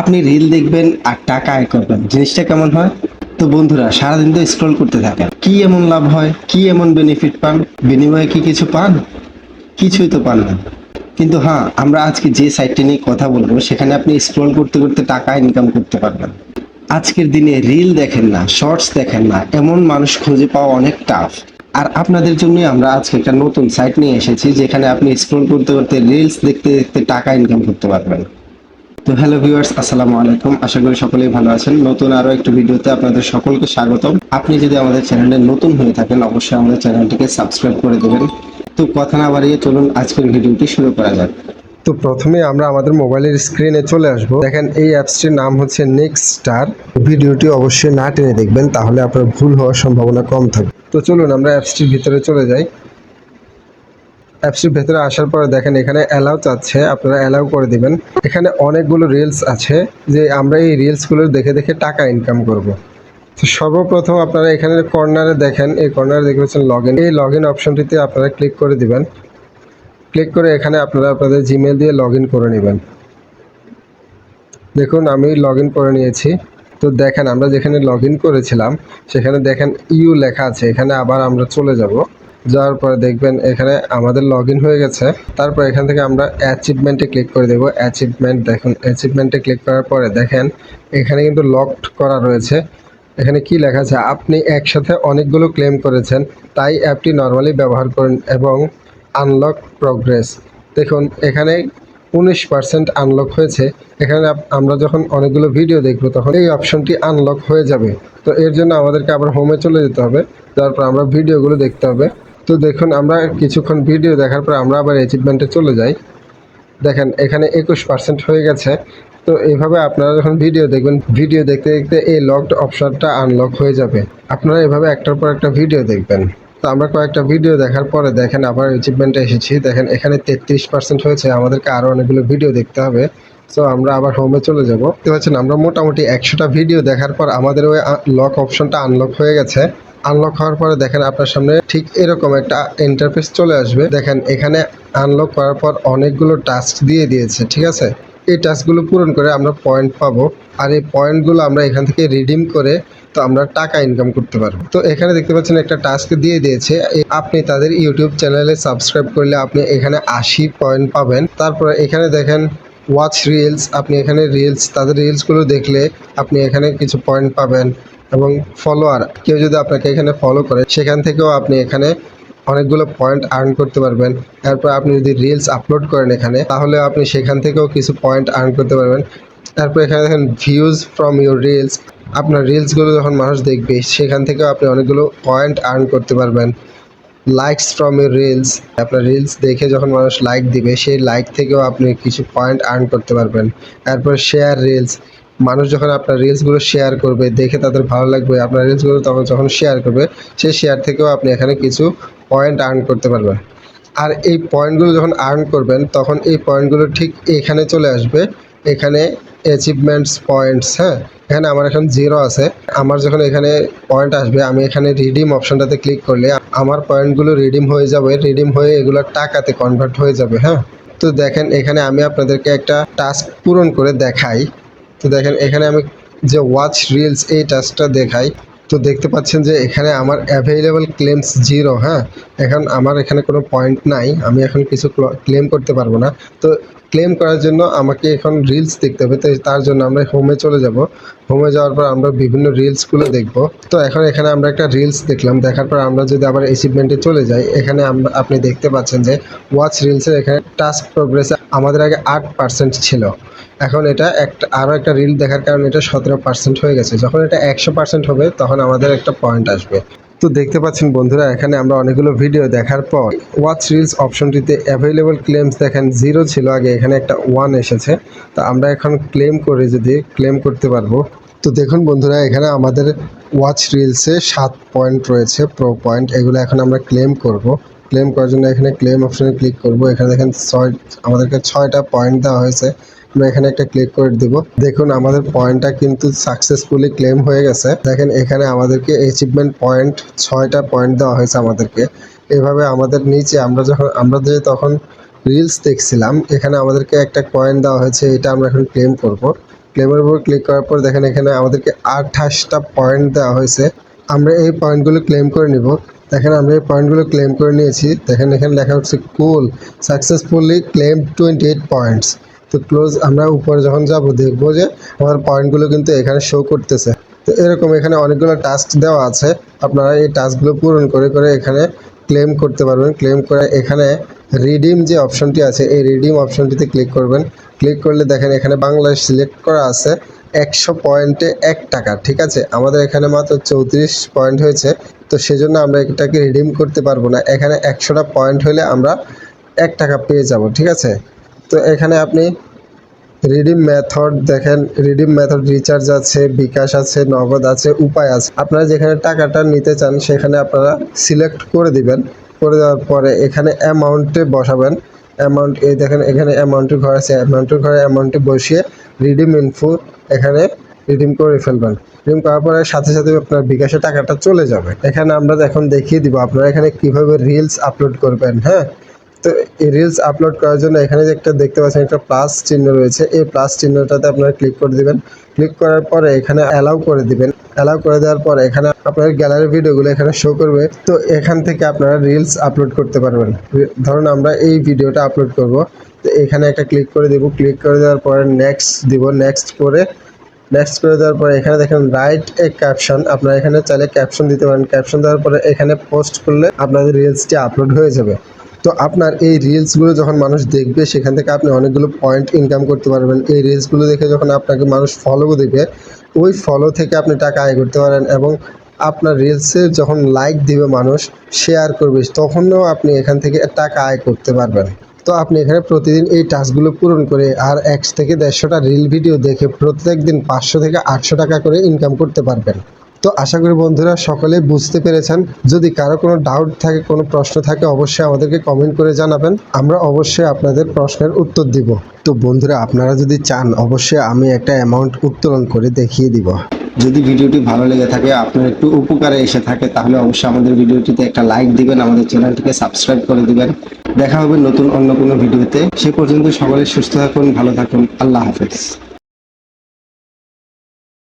আপনি রিল দেখবেন আর টাকা আয় করবেন। জিনিসটা কেমন হয়? তো বন্ধুরা, সারাদিন তো স্ক্রল করতে থাকেন। কি এমন লাভ হয়? কি এমন বেনিফিট পান? বিনিময়ে কি কিছু পান? কিছুই তো পান না। কিন্তু হ্যাঁ আমরা আজকে যে সাইটটি নিয়ে কথা বলব, সেখানে আপনি স্ক্রল করতে করতে টাকা ইনকাম করতে পারবেন। আজকের দিনে রিল দেখেন না শর্টস দেখেন না, এমন মানুষ খুঁজে পাওয়া অনেক টাফ আর আপনাদের জন্যই আমরা আজকে একটা নতুন সাইট নিয়ে এসেছি, যেখানে আপনি স্ক্রল করতে করতে রিলস দেখতে দেখতে টাকা ইনকাম করতে পারবেন। তো হ্যালো ভিউয়ার্স, আসসালামু আলাইকুম। আশা করি সকলেই ভালো আছেন। নতুন আরও একটি ভিডিওতে আপনাদের সকলকে স্বাগতম। আপনি যদি আমাদের চ্যানেলে নতুন হয়ে থাকেন, অবশ্যই আমাদের চ্যানেলটিকে সাবস্ক্রাইব করে দেবেন। তো কথা না বাড়িয়ে চলুন আজকের ভিডিওটি শুরু করা যাক। তো প্রথমে আমরা আমাদের মোবাইলের স্ক্রিনে চলে আসব। দেখেন, এই অ্যাপসটির নাম হচ্ছে নেক্সট স্টার ভিডিওটি অবশ্যই না টেনে দেখবেন, তাহলে আপনার ভুল হওয়ার সম্ভাবনা কম থাকবে। তো চলুন আমরা অ্যাপসটির ভিতরে চলে যাই। অ্যাপসটির ভেতরে আসার পরে দেখেন এখানে অ্যালাউ চাচ্ছে, আপনারা অ্যালাউ করে দিবেন। এখানে অনেকগুলো রিলস আছে যে আমরা এই রিলসগুলো দেখে দেখে টাকা ইনকাম করব। তো সর্বপ্রথম আপনারা এখানে কর্নারে দেখেন, এই কর্নারে দেখে পাচ্ছেন লগ এই লগ ইন অপশনটিতে আপনারা ক্লিক করে দিবেন। ক্লিক করে এখানে আপনারা আপনাদের জিমেল দিয়ে লগ করে নেবেন। দেখুন, আমি লগ করে নিয়েছি। তো দেখেন, আমরা যেখানে লগ করেছিলাম, সেখানে দেখেন ইউ লেখা আছে, এখানে আবার আমরা চলে যাব। যাওয়ার পরে দেখবেন এখানে আমাদের লগ হয়ে গেছে। তারপর এখান থেকে আমরা অ্যাচিভমেন্টে ক্লিক করে দেবো। অ্যাচিভমেন্ট দেখুন অ্যাচিভমেন্টে ক্লিক করার পরে দেখেন, এখানে কিন্তু লকড করা রয়েছে। এখানে কি লেখা আছে? আপনি একসাথে অনেকগুলো ক্লেম করেছেন, তাই অ্যাপটি নর্মালি ব্যবহার করুন এবং আনলক প্রগ্রেস দেখুন, এখানে উনিশ পার্সেন্ট আনলক হয়েছে। এখানে আমরা যখন অনেকগুলো ভিডিও দেখব, তখন এই অপশনটি আনলক হয়ে যাবে। তো এর জন্য আমাদেরকে আবার হোমে চলে যেতে হবে। তারপর আমরা ভিডিওগুলো দেখতে হবে। তো দেখুন, আমরা কিছুক্ষণ ভিডিও দেখার পর আমরা আবার অ্যাচিভমেন্টে চলে যাই। দেখেন, এখানে একুশ পার্সেন্ট হয়ে গেছে। তো এইভাবে আপনারা যখন ভিডিও দেখবেন ভিডিও দেখতে দেখতে এই লকড অপশনটা আনলক হয়ে যাবে। আপনারা এভাবে একটার পর একটা ভিডিও দেখবেন। তো আমরা কয়েকটা ভিডিও দেখার পরে দেখেন, আবার অ্যাচিভমেন্টে এসেছি। দেখেন, এখানে তেত্রিশ পার্সেন্ট হয়েছে। আমাদেরকে আরও অনেকগুলো ভিডিও দেখতে হবে। সো আমরা আবার হোমে চলে যাব। দেখতে পাচ্ছেন, আমরা মোটামুটি একশোটা ভিডিও দেখার পর আমাদের ওই লক অপশনটা আনলক হয়ে গেছে। আনলক হওয়ার পরে দেখেন আপনার সামনে ঠিক এরকম একটা ইন্টারফেস চলে আসবে। দেখেন এখানে আনলক করার পর অনেকগুলো টাস্ক দিয়ে দিয়েছে, ঠিক আছে? এই টাস্কগুলো পূরণ করে আমরা পয়েন্ট পাবো। আর এই পয়েন্টগুলো আমরা এখান থেকে রিডিম করে তো আমরা টাকা ইনকাম করতে পারব। তো এখানে দেখতে পাচ্ছেন একটা টাস্ক দিয়ে দিয়েছে। আপনি তাদের ইউটিউব চ্যানেলে সাবস্ক্রাইব করলে আপনি এখানে আশি পয়েন্ট পাবেন। তারপরে এখানে দেখেন ওয়াচ রিলস আপনি এখানে রিলস তাদের রিলসগুলো দেখলে আপনি এখানে কিছু পয়েন্ট পাবেন এবং ফলোয়ার কেউ যদি আপনাকে এখানে ফলো করে, সেখান থেকেও আপনি এখানে অনেকগুলো পয়েন্ট আর্ন করতে পারবেন। তারপর আপনি যদি রিলস আপলোড করেন এখানে, তাহলে আপনি সেখান থেকেও কিছু পয়েন্ট আর্ন করতে পারবেন। তারপর এখানে দেখেন ভিউজ ফ্রম ইউর রিলস আপনার রিলসগুলো যখন মানুষ দেখবে, সেখান থেকেও আপনি অনেকগুলো পয়েন্ট আর্ন করতে পারবেন। লাইকস ফ্রম ইউর রিলস আপনার রিলস দেখে যখন মানুষ লাইক দিবে, সেই লাইক থেকেও আপনি কিছু পয়েন্ট আর্ন করতে পারবেন। তারপর শেয়ার রিলস মানুষ যখন আপনার রিলসগুলো শেয়ার করবে, দেখে তাদের ভালো লাগবে, আপনার রিলসগুলো তখন যখন শেয়ার করবে, সেই শেয়ার থেকেও আপনি এখানে কিছু পয়েন্ট আর্ন করতে পারবেন। আর এই পয়েন্টগুলো যখন আর্ন করবেন, তখন এই পয়েন্টগুলো ঠিক এখানে চলে আসবে। এখানে অ্যাচিভমেন্টস পয়েন্টস হ্যাঁ? এখানে আমার এখন জিরো আছে। আমার যখন এখানে পয়েন্ট আসবে, আমি এখানে রিডিম অপশনটাতে ক্লিক করলে আমার পয়েন্টগুলো রিডিম হয়ে যাবে রিডিম হয়ে এগুলো টাকাতে কনভার্ট হয়ে যাবে হ্যাঁ? তো দেখেন, এখানে আমি আপনাদেরকে একটা টাস্ক পূরণ করে দেখাই। তো দেখেন, এখানে আমি যে ওয়াচ রিলস এই টাস্কটা দেখাই, তো দেখতে পাচ্ছেন যে এখানে আমার অ্যাভেলেবল ক্লেমস জিরো হ্যাঁ? এখন আমার এখানে কোনো পয়েন্ট নাই, আমি এখন কিছু ক্লেম করতে পারব না। তো ক্লেম করার জন্য আমাকে এখন রিলস দেখতে হবে। তো তার জন্য আমরা হোমে চলে যাব। হোমে যাওয়ার পর আমরা বিভিন্ন রিলসগুলো দেখব। তো এখন এখানে আমরা একটা রিলস দেখলাম। দেখার পর আমরা যদি আবার অ্যাচিভমেন্টে চলে যাই, এখানে আমরা আপনি দেখতে পাচ্ছেন যে ওয়াচ রিলসের এখানে টাস্ক প্রোগ্রেস আমাদের আগে আট পার্সেন্ট ছিল। এখন এটা একটা আরও একটা রিল দেখার কারণে এটা সতেরো পার্সেন্ট হয়ে গেছে। যখন এটা একশো পার্সেন্ট হবে, তখন আমাদের একটা পয়েন্ট আসবে। তো দেখতে পাচ্ছেন বন্ধুরা, এখানে আমরা অনেকগুলো ভিডিও দেখার পর ওয়াচ রিলস অপশনটিতে অ্যাভেলেবল ক্লেমস দেখেন জিরো ছিল আগে, এখানে একটা ওয়ান এসেছে। তো আমরা এখন ক্লেম করে যদি ক্লেম করতে পারব, তো দেখুন বন্ধুরা, এখানে আমাদের ওয়াচ রিলসে সাত পয়েন্ট রয়েছে প্রো পয়েন্ট এগুলো এখন আমরা ক্লেম করব। ক্লেম করার জন্য এখানে ক্লেম অপশনে ক্লিক করব। এখানে দেখেন ছয়, আমাদেরকে ছয়টা পয়েন্ট দেওয়া হয়েছে। আমরা এখানে একটা ক্লিক করে দিব। দেখুন, আমাদের পয়েন্টটা কিন্তু সাকসেসফুলি ক্লেম হয়ে গেছে। দেখেন, এখানে আমাদেরকে অ্যাচিভমেন্ট পয়েন্ট ছয়টা পয়েন্ট দেওয়া হয়েছে আমাদেরকে। এভাবে আমাদের নিচে আমরা যখন, আমরা যে তখন রিলস দেখছিলাম, এখানে আমাদেরকে একটা পয়েন্ট দেওয়া হয়েছে, এটা আমরা এখন ক্লেম করব। ক্লেমের উপর ক্লিক করার পর দেখেন, এখানে আমাদেরকে আঠাশটা পয়েন্ট দেওয়া হয়েছে। আমরা এই পয়েন্টগুলো ক্লেম করে নিব। দেখেন, আমরা এই পয়েন্টগুলো ক্লেম করে নিয়েছি। দেখেন, এখানে লেখা হচ্ছে cool successfully claim twenty eight points তো ক্লোজ আমরা উপরে যখন যাব দেখব যে আমাদের পয়েন্টগুলো কিন্তু এখানে শো করতেছে। তো এরকম এখানে অনেকগুলো টাস্ক দেওয়া আছে। আপনারা এই টাস্কগুলো পূরণ করে করে এখানে ক্লেম করতে পারবেন। ক্লেম করে এখানে রিডিম যে অপশনটি আছে, এই রিডিম অপশনটিতে ক্লিক করবেন। ক্লিক করলে দেখেন এখানে বাংলাদেশ সিলেক্ট করা আছে একশো পয়েন্টে এক টাকা, ঠিক আছে? আমাদের এখানে মাত্র চৌত্রিশ পয়েন্ট হয়েছে। তো সেজন্য আমরা এটাকে রিডিম করতে পারব না। এখানে একশোটা পয়েন্ট হলে আমরা এক টাকা পেয়ে যাব, ঠিক আছে? তো এখানে আপনি রিডিম মেথড দেখেন রিডিম মেথড রিচার্জ আছে, বিকাশ আছে, নগদ আছে, উপায় আছে। আপনারা যেখানে টাকাটা নিতে চান, সেখানে আপনারা সিলেক্ট করে দিবেন। করে দেওয়ার পরে এখানে অ্যামাউন্টে বসাবেন। অ্যামাউন্ট এই দেখেন, এখানে অ্যামাউন্টের ঘর আছে। অ্যামাউন্টের ঘরে অ্যামাউন্টে বসিয়ে রিডিম ইনফো এখানে রিডিম করে ফেলবেন। রিডিম করার পরে সাথে সাথে আপনার বিকাশে টাকাটা চলে যাবে। এখানে আমরা এখন দেখিয়ে দিব আপনারা এখানে কীভাবে রিলস আপলোড করবেন হ্যাঁ? তো এই রিলস আপলোড করার জন্য এখানে যে একটা দেখতে পাচ্ছেন, একটা প্লাস চিহ্ন রয়েছে। এই প্লাস চিহ্নটাতে আপনারা ক্লিক করে দিবেন। ক্লিক করার পরে এখানে অ্যালাউ করে দিবেন। অ্যালাউ করে দেওয়ার পরে এখানে আপনার গ্যালারি ভিডিওগুলো এখানে শো করবে। তো এখান থেকে আপনারা রিলস আপলোড করতে পারবেন। ধরুন আমরা এই ভিডিওটা আপলোড করব। তো এখানে একটা ক্লিক করে দেব। ক্লিক করে দেওয়ার পরে নেক্সট দিব। নেক্সট করে নেক্সট করে দেওয়ার পরে এখানে দেখেন রাইট এ ক্যাপশন আপনারা এখানে চাইলে ক্যাপশন দিতে পারেন। ক্যাপশন দেওয়ার পরে এখানে পোস্ট করলে আপনাদের রিলসটি আপলোড হয়ে যাবে। তো আপনার এই রিলসগুলো যখন মানুষ দেখবে, সেখান থেকে আপনি অনেকগুলো পয়েন্ট ইনকাম করতে পারবেন। এই রিলসগুলো দেখে যখন আপনাকে মানুষ ফলো দেবে, ওই ফলো থেকে আপনি টাকা আয় করতে পারেন এবং আপনার রিলসে যখন লাইক দিবে মানুষ শেয়ার করবে, তখনও আপনি এখান থেকে টাকা আয় করতে পারবেন। তো আপনি এখানে প্রতিদিন এই টাস্কগুলো পূরণ করে আর একশো থেকে দেড়শোটা রিল ভিডিও দেখে প্রত্যেক দিন পাঁচশো থেকে আটশো টাকা করে ইনকাম করতে পারবেন। তো আশা করি বন্ধুরা সকলে বুঝতে পেরেছেন। যদি কারও কোনো ডাউট থাকে, কোনো প্রশ্ন থাকে, অবশ্যই আমাদেরকে কমেন্ট করে জানাবেন। আমরা অবশ্যই আপনাদের প্রশ্নের উত্তর দিব। তো বন্ধুরা, আপনারা যদি চান, অবশ্যই আমি একটা অ্যামাউন্ট উত্তোলন করে দেখিয়ে দিব। যদি ভিডিওটি ভালো লেগে থাকে, আপনার একটু উপকারে এসে থাকে, তাহলে অবশ্যই আমাদের ভিডিওটিতে একটা লাইক দিবেন, আমাদের চ্যানেলটিকে সাবস্ক্রাইব করে দিবেন। দেখা হবে নতুন অন্য কোনো ভিডিওতে। সে পর্যন্ত সকলে সুস্থ থাকুন, ভালো থাকুন। আল্লাহ হাফেজ।